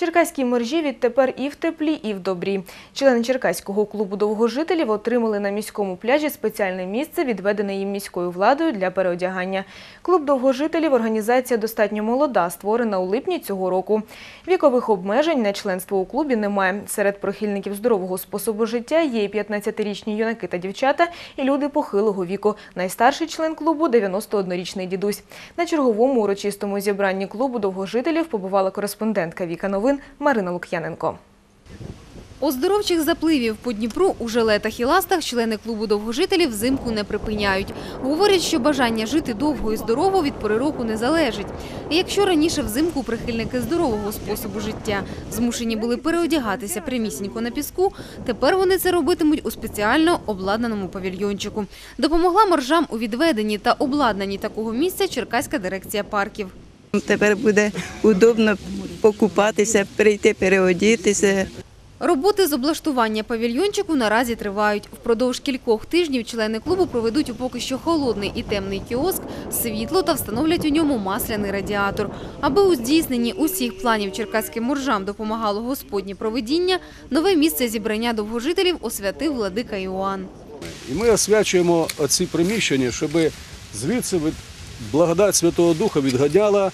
Черкаські моржі відтепер і в теплі, і в добрі. Члени Черкаського клубу довгожителів отримали на міському пляжі спеціальне місце, відведене їм міською владою для переодягання. Клуб довгожителів – організація достатньо молода, створена у липні цього року. Вікових обмежень на членство у клубі немає. Серед прихильників здорового способу життя є і 15-річні юнаки та дівчата, і люди похилого віку. Найстарший член клубу – 91-річний дідусь. На черговому урочистому зібранні клубу довгожителів побувала кореспондентка Віка Новин Марина Лук'яненко. Оздоровчих запливів по Дніпру у жилетах і ластах члени клубу довгожителів взимку не припиняють. Говорять, що бажання жити довго і здорово від пори року не залежить. І якщо раніше взимку прихильники здорового способу життя змушені були переодягатися прямісінько на піску, тепер вони це робитимуть у спеціально обладнаному павільйончику. Допомогла моржам у відведенні та обладнанні такого місця Черкаська дирекція парків. Тепер буде удобно покупатися, прийти переодітися. Роботи з облаштування павільйончику наразі тривають. Впродовж кількох тижнів члени клубу проведуть у поки що холодний і темний кіоск, світло та встановлять у ньому масляний радіатор. Аби у здійсненні усіх планів черкаським моржам допомагало Господнє провидіння, нове місце зібрання довгожителів освятив владика Іоанн. І ми освячуємо ці приміщення, щоб звідси благодать Святого Духа відганяла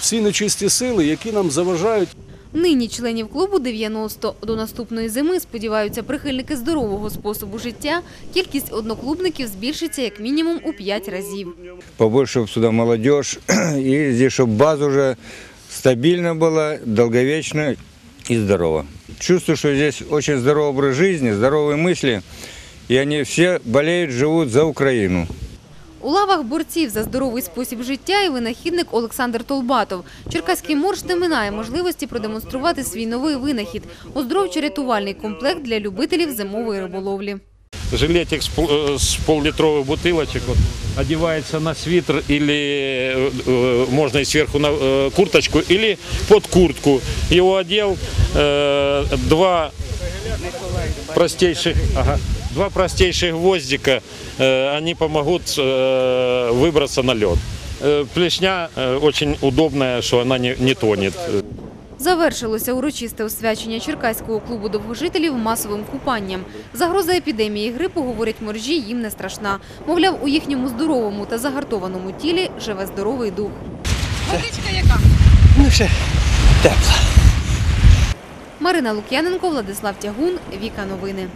всі нечисті сили, які нам заважають Нині членів клубу 90. До наступної зими, сподіваються прихильники здорового способу життя, кількість одноклубників збільшиться як мінімум у 5 разів. побольше чтоб сюда молодежь, и здесь, чтобы база уже стабильно была, долговечная и здорова. Чувствую, что здесь очень здоровый образ жизни, здоровые мысли, и они все болеют, живут за Украину. У лавах борців за здоровий спосіб життя і винахідник Олександр Толбатов. Черкаський морж не минає можливості продемонструвати свій новий винахід – оздоровчо-рятувальний комплект для любителів зимової риболовлі. жилетик с, пол- э, с поллитровых бутылочек вот, одевается на свитер или э, э, можно и сверху на э, курточку или под куртку. Его одел э, два простейших, ага, два простейших гвоздика, э, они помогут э, выбраться на лед. Э, Плешня э, очень удобная, что она не, не тонет. Завершилося урочисте освячення Черкаського клубу довгожителів масовим купанням. Загроза епідемії грипу, говорять моржі, їм не страшна. Мовляв, у їхньому здоровому та загартованому тілі живе здоровий дух. Ну, ще тепло. Марина Лук'яненко, Владислав Тягун, Віка Новини.